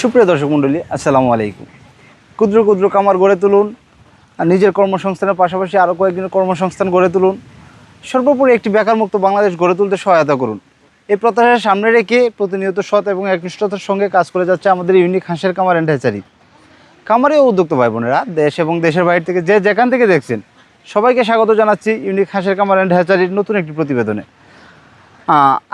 সুপ্রিয় দর্শক মণ্ডলী, আসসালামু আলাইকুম। ক্ষুদ্র ক্ষুদ্র কামার গড়ে তুলুন আর নিজের কর্মসংস্থানের পাশাপাশি আরও কয়েকজনের কর্মসংস্থান গড়ে তুলুন। সর্বোপরি একটি বেকারমুক্ত বাংলাদেশ গড়ে তুলতে সহায়তা করুন। এই প্রত্যাশা সামনে রেখে প্রতিনিয়ত সৎ এবং একনিষ্ঠতার সঙ্গে কাজ করে যাচ্ছে আমাদের ইউনিক হাঁসের কামার অ্যান্ড হ্যাচারি কামারে ও উদ্যোক্তা ভাই বোনেরা দেশ এবং দেশের বাইরে থেকে যে যেখান থেকে দেখছেন, সবাইকে স্বাগত জানাচ্ছি ইউনিক হাঁসের কামার অ্যান্ড হ্যাচারির নতুন একটি প্রতিবেদনে।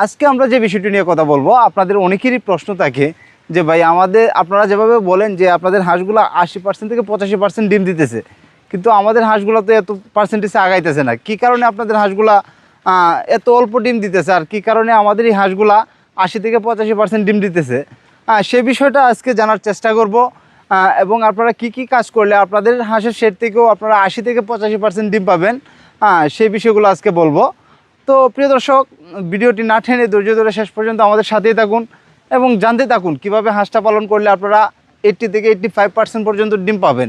আজকে আমরা যে বিষয়টি নিয়ে কথা বলব, আপনাদের অনেকেরই প্রশ্ন থাকে যে ভাই আমাদের আপনারা যেভাবে বলেন যে আপনাদের হাঁসগুলো আশি পার্সেন্ট থেকে পঁচাশি পার্সেন্ট ডিম দিতেছে কিন্তু আমাদের হাঁসগুলো তো এত পার্সেন্টেজে আগাইতেছে না। কি কারণে আপনাদের হাঁসগুলা এত অল্প ডিম দিতেছে আর কি কারণে আমাদের এই হাঁসগুলা আশি থেকে পঁচাশি পার্সেন্ট ডিম দিতেছে? আহ, সে বিষয়টা আজকে জানার চেষ্টা করব এবং আপনারা কি কি কাজ করলে আপনাদের হাঁসের শেড থেকেও আপনারা আশি থেকে পঁচাশি পার্সেন্ট ডিম পাবেন আহ, সেই বিষয়গুলো আজকে বলব। তো প্রিয় দর্শক ভিডিওটি না টেনে ধৈর্য ধরে শেষ পর্যন্ত আমাদের সাথেই থাকুন। এবং জানতে থাকুন কীভাবে হাঁসটা পালন করলে আপনারা এইট্টি থেকে এইট্টি ফাইভ পার্সেন্ট পর্যন্ত ডিম পাবেন।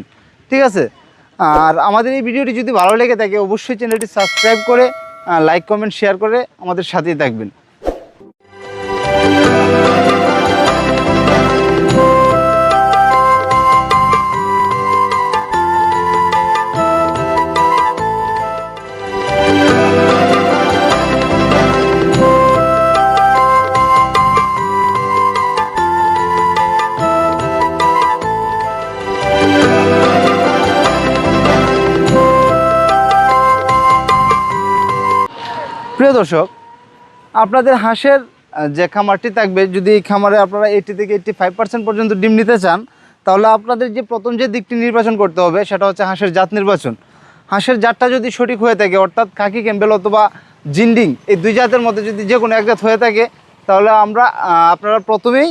ঠিক আছে? আর আমাদের এই ভিডিওটি যদি ভালো লেগে থাকে, অবশ্যই চ্যানেলটি সাবস্ক্রাইব করে লাইক কমেন্ট শেয়ার করে আমাদের সাথেই থাকবেন। প্রিয় দর্শক, আপনাদের হাঁসের যে খামারটি থাকবে, যদি এই খামারে আপনারা এইটি থেকে এইটটি ফাইভ পার্সেন্ট পর্যন্ত ডিম নিতে চান, তাহলে আপনাদের যে প্রথম যে দিকটি নির্বাচন করতে হবে, সেটা হচ্ছে হাঁসের জাত নির্বাচন। হাঁসের জাতটা যদি সঠিক হয়ে থাকে, অর্থাৎ কাকি ক্যাম্বেল অথবা জিন্ডিং, এই দুই জাতের মধ্যে যদি যে কোনো এক জাত হয়ে থাকে, তাহলে আমরা আপনারা প্রথমেই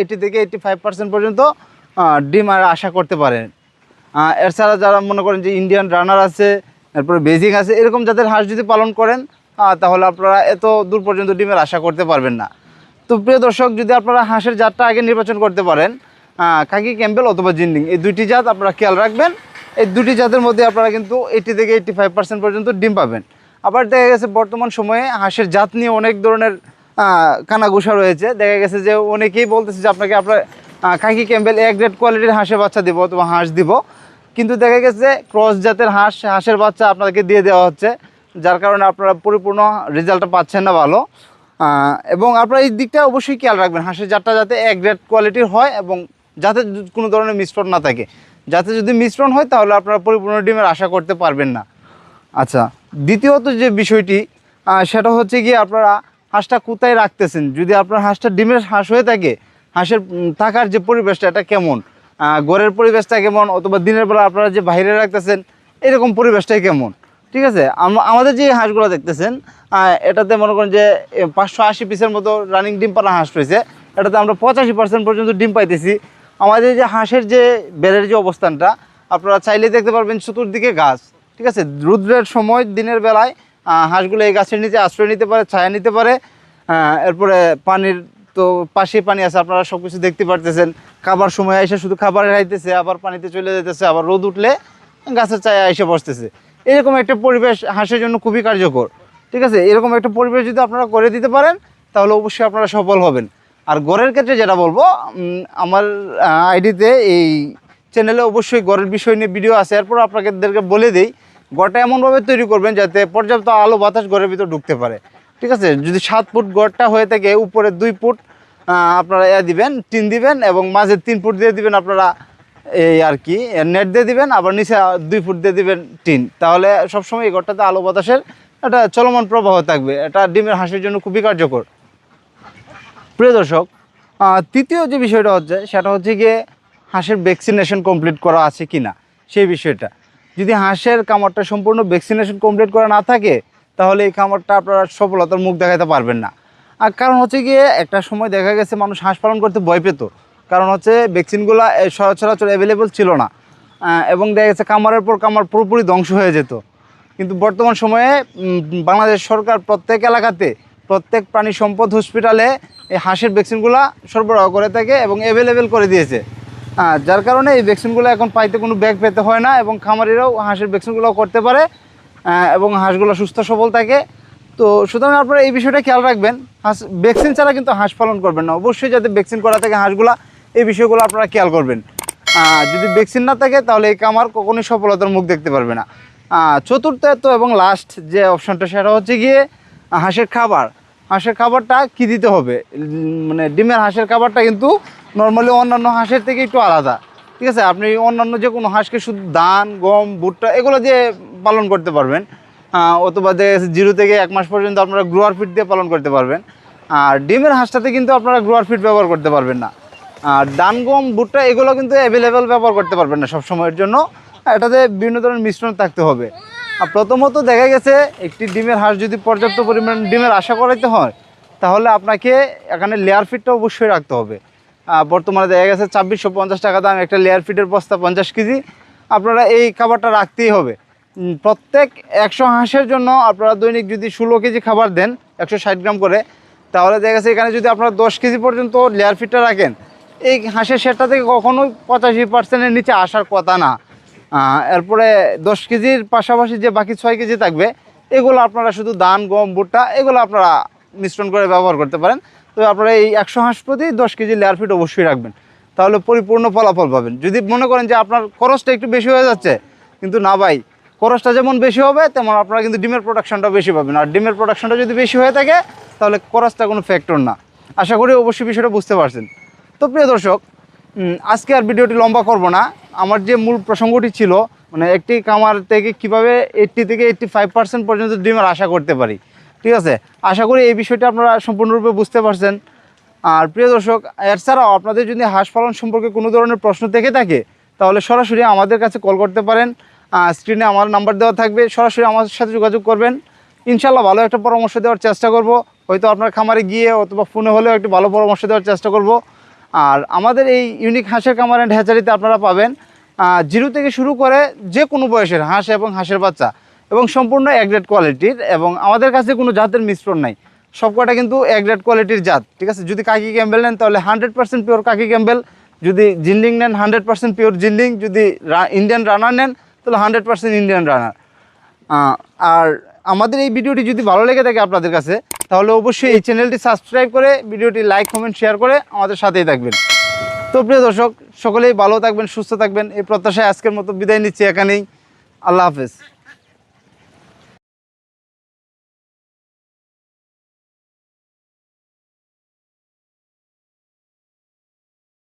এইটি থেকে এইটটি ফাইভ পার্সেন্ট পর্যন্ত ডিম আর আশা করতে পারেন। এছাড়া যারা মনে করেন যে ইন্ডিয়ান রানার আছে, তারপরে বেজিং আছে, এরকম যাদের হাঁস যদি পালন করেন তাহলে আপনারা এত দূর পর্যন্ত ডিমের আশা করতে পারবেন না। তো প্রিয় দর্শক, যদি আপনারা হাঁসের জাতটা আগে নির্বাচন করতে পারেন কাকি ক্যাম্পেল অথবা জিন্ডিং, এই দুইটি জাত আপনারা খেয়াল রাখবেন। এই দুটি জাতের মধ্যে আপনারা কিন্তু এইটি থেকে এইটি ফাইভ পার্সেন্ট পর্যন্ত ডিম পাবেন। আবার দেখা গেছে বর্তমান সময়ে হাঁসের জাত নিয়ে অনেক ধরনের কানাঘুষা রয়েছে। দেখা গেছে যে অনেকেই বলতেছে যে আপনাকে আপনার কাকি ক্যাম্পেল এক গ্রেড কোয়ালিটির হাঁসের বাচ্চা দিব অথবা হাঁস দিব। কিন্তু দেখা গেছে ক্রস জাতের হাঁস, হাঁসের বাচ্চা আপনাদেরকে দিয়ে দেওয়া হচ্ছে। যার কারণে আপনারা পরিপূর্ণ রেজাল্টটা পাচ্ছেন না ভালো। এবং আপনারা এই দিকটা অবশ্যই খেয়াল রাখবেন, হাঁসের জাতটা যাতে এক গ্রেড কোয়ালিটির হয় এবং যাতে কোনো ধরনের মিশ্রণ না থাকে। যাতে যদি মিশ্রণ হয় তাহলে আপনারা পরিপূর্ণ ডিমের আশা করতে পারবেন না। আচ্ছা দ্বিতীয়ত যে বিষয়টি সেটা হচ্ছে গিয়ে আপনারা হাঁসটা কোথায় রাখতেছেন? যদি আপনার হাঁসটা ডিমের হাঁস হয়ে থাকে, হাঁসের থাকার যে পরিবেশটা, এটা কেমন? ঘরের পরিবেশটা কেমন? অথবা দিনের বেলা আপনারা যে বাইরে রাখতেছেন, এরকম পরিবেশটাই কেমন? ঠিক আছে? আমাদের যে হাঁসগুলো দেখতেছেন এটাতে মনে করেন যে পাঁচশো আশি পিসের মতো রানিং ডিম পাড়া হাঁস রয়েছে। এটাতে আমরা পঁচাশি পার্সেন্ট পর্যন্ত ডিম পাইতেছি। আমাদের যে হাঁসের যে বেড়ের যে অবস্থানটা, আপনারা চাইলে দেখতে পারবেন চতুর্দিকে গাছ। ঠিক আছে? রুদ্রের সময়, দিনের বেলায় হাঁসগুলো এই গাছের নিচে আশ্রয় নিতে পারে, ছায়া নিতে পারে। এরপরে পানির তো পাশে পানি আছে, আপনারা সব কিছু দেখতে পারতেছেন। খাবার সময় এসে শুধু খাবারে খাইতেছে আবার পানিতে চলে যেতেছে আবার রোদ উঠলে গাছের ছায়া এসে বসতেছে। এরকম একটা পরিবেশ হাঁসের জন্য খুবই কার্যকর। ঠিক আছে? এরকম একটা পরিবেশ যদি আপনারা করে দিতে পারেন, তাহলে অবশ্যই আপনারা সফল হবেন। আর গড়ের ক্ষেত্রে যেটা বলব আমার আইডিতে এই চ্যানেলে অবশ্যই গড়ের বিষয় নিয়ে ভিডিও আছে। এরপর আপনাদেরকে বলে দিই, গড়টা এমনভাবে তৈরি করবেন যাতে পর্যাপ্ত আলো বাতাস ঘরের ভিতর ঢুকতে পারে। ঠিক আছে? যদি সাত ফুট গড়টা হয়ে থাকে, উপরে দুই ফুট আপনারা এ দিবেন, টিন দিবেন এবং মাঝে তিন ফুট দিয়ে দিবেন আপনারা এই আর কি নেট দিয়ে দিবেন, আবার নিচে দুই ফুট দিয়ে দিবেন টিন। তাহলে সবসময় এই ঘরটাতে আলো বাতাসের একটা চলমান প্রবাহ থাকবে। এটা ডিমের হাঁসের জন্য খুবই কার্যকর। প্রিয় দর্শক তৃতীয় যে বিষয়টা হচ্ছে, সেটা হচ্ছে গিয়ে হাঁসের ভ্যাকসিনেশন কমপ্লিট করা আছে কি না সেই বিষয়টা। যদি হাঁসের কামড়টা সম্পূর্ণ ভ্যাকসিনেশন কমপ্লিট করা না থাকে, তাহলে এই কামড়টা আপনারা সফলতার মুখ দেখাতে পারবেন না। আর কারণ হচ্ছে গিয়ে, একটা সময় দেখা গেছে মানুষ হাঁস পালন করতে ভয় পেত। কারণ হচ্ছে ভ্যাকসিনগুলো সচরাচর অ্যাভেলেবল ছিল না। এবং দেখা গেছে কামড়ের পর কামড় পুরোপুরি ধ্বংস হয়ে যেত। কিন্তু বর্তমান সময়ে বাংলাদেশ সরকার প্রত্যেক এলাকাতে প্রত্যেক প্রাণী সম্পদ হসপিটালে এই হাঁসের ভ্যাকসিনগুলো সরবরাহ করে থাকে এবং অ্যাভেলেবেল করে দিয়েছে। যার কারণে এই ভ্যাকসিনগুলো এখন পাইতে কোনো ব্যাগ পেতে হয় না এবং খামারিরাও হাঁসের ভ্যাকসিনগুলো করতে পারে এবং হাঁসগুলো সুস্থ, সবল থাকে। তো সুতরাং আপনারা এই বিষয়টা খেয়াল রাখবেন। হাঁস ভ্যাকসিন ছাড়া কিন্তু হাঁস পালন করবেন না। অবশ্যই যাতে ভ্যাকসিন করা থাকে হাঁসগুলা এই বিষয়গুলো আপনারা খেয়াল করবেন। যদি ভ্যাকসিন না থাকে, তাহলে এই কামার কখনোই সফলতার মুখ দেখতে পারবে না। চতুর্থ এবং লাস্ট যে অপশানটা সেটা হচ্ছে গিয়ে হাঁসের খাবার। হাঁসের খাবারটা কি দিতে হবে? মানে ডিমের হাঁসের খাবারটা কিন্তু নর্মালি অন্যান্য হাঁসের থেকে একটু আলাদা। ঠিক আছে? আপনি অন্যান্য যে কোনো হাঁসকে শুধু ধান, গম, ভুট্টা, এগুলো দিয়ে পালন করতে পারবেন। অথবা জিরো থেকে এক মাস পর্যন্ত আপনারা গ্রোয়ার ফিট দিয়ে পালন করতে পারবেন। আর ডিমের হাঁসটাতে কিন্তু আপনারা গ্রোয়ার ফিট ব্যবহার করতে পারবেন না। আর ডান গম ভুট্টা এগুলো কিন্তু অ্যাভেলেবেল ব্যবহার করতে পারবেন না সব সময়ের জন্য। এটাতে বিভিন্ন ধরনের মিশ্রণ থাকতে হবে। আর প্রথমত দেখা গেছে, একটি ডিমের হাঁস যদি পর্যাপ্ত পরিমাণ ডিমের আশা করাইতে হয়, তাহলে আপনাকে এখানে লেয়ার ফিটটা অবশ্যই রাখতে হবে। বর্তমানে দেখা গেছে, ছাব্বিশশো পঞ্চাশ টাকা দাম, একটা লেয়ার ফিটের বস্তা পঞ্চাশ কেজি। আপনারা এই খাবারটা রাখতেই হবে। প্রত্যেক একশো হাঁসের জন্য আপনারা দৈনিক যদি ষোলো কেজি খাবার দেন, একশো ষাট গ্রাম করে, তাহলে দেখা গেছে, এখানে যদি আপনারা দশ কেজি পর্যন্ত লেয়ার ফিটটা রাখেন এই হাঁসের সেটটা থেকে কখনোই পঁচাশি পার্সেন্টের নিচে আসার কথা না। এরপরে দশ কেজির পাশাপাশি যে বাকি ছয় কেজি থাকবে, এগুলো আপনারা শুধু ধান, গম, ভুট্টা, এগুলো আপনারা মিশ্রণ করে ব্যবহার করতে পারেন। তো আপনারা এই একশো হাঁস প্রতি দশ কেজি লেয়ার ফিট অবশ্যই রাখবেন। তাহলে পরিপূর্ণ ফলাফল পাবেন। যদি মনে করেন যে আপনার খরচটা একটু বেশি হয়ে যাচ্ছে, কিন্তু না ভাই, খরচটা যেমন বেশি হবে, তেমন আপনারা কিন্তু ডিমের প্রোডাকশনটা বেশি পাবেন। আর ডিমের প্রোডাকশনটা যদি বেশি হয়ে থাকে, তাহলে খরচটা কোনো ফ্যাক্টর না। আশা করি অবশ্যই বিষয়টা বুঝতে পারছেন। তো প্রিয় দর্শক আজকে আর ভিডিওটি লম্বা করব না। আমার যে মূল প্রসঙ্গটি ছিল মানে একটি কামার থেকে কীভাবে এইট্টি থেকে এইট্টি ফাইভ পার্সেন্ট পর্যন্ত ডিমের আশা করতে পারি। ঠিক আছে? আশা করি এই বিষয়টা আপনারা সম্পূর্ণরূপে বুঝতে পারছেন। আর প্রিয় দর্শক এছাড়াও আপনাদের যদি হাঁস পালন সম্পর্কে কোনো ধরনের প্রশ্ন থেকে থাকে, তাহলে সরাসরি আমাদের কাছে কল করতে পারেন। স্ক্রিনে আমার নাম্বার দেওয়া থাকবে, সরাসরি আমাদের সাথে যোগাযোগ করবেন। ইনশাল্লাহ ভালো একটা পরামর্শ দেওয়ার চেষ্টা করব। হয়তো আপনার খামারে গিয়ে অথবা ফোনে হলেও একটু ভালো পরামর্শ দেওয়ার চেষ্টা করব। আর আমাদের এই ইউনিক হাঁসের কামার অ্যান্ড হ্যাচারিতে আপনারা পাবেন জিরো থেকে শুরু করে যে কোনো বয়সের হাঁস এবং হাঁসের বাচ্চা এবং সম্পূর্ণ একগ্রেড কোয়ালিটির এবং আমাদের কাছে কোনো জাতের মিশ্রণ নাই। সবকটা কিন্তু একগ্রেড কোয়ালিটির জাত, ঠিক আছে? যদি কাকি ক্যাম্বেল নেন তাহলে hundred percent pure khaki Campbell, যদি জিন্ডিং নেন হান্ড্রেড পার্সেন্ট পিওর জিন্ডিং যদি ইন্ডিয়ান রানার নেন তাহলে হান্ড্রেড পার্সেন্ট ইন্ডিয়ান রানার আর আমাদের এই ভিডিওটি যদি ভালো লেগে থাকে আপনাদের কাছে, তাহলে অবশ্যই এই চ্যানেলটি সাবস্ক্রাইব করে ভিডিওটি লাইক, কমেন্ট, শেয়ার করে আমাদের সাথেই থাকবেন। তো প্রিয় দর্শক, সকলেই ভালো থাকবেন, সুস্থ থাকবেন। এই প্রত্যাশায় আজকের মতো বিদায় নিচ্ছি এখানেই। আল্লাহ হাফেজ।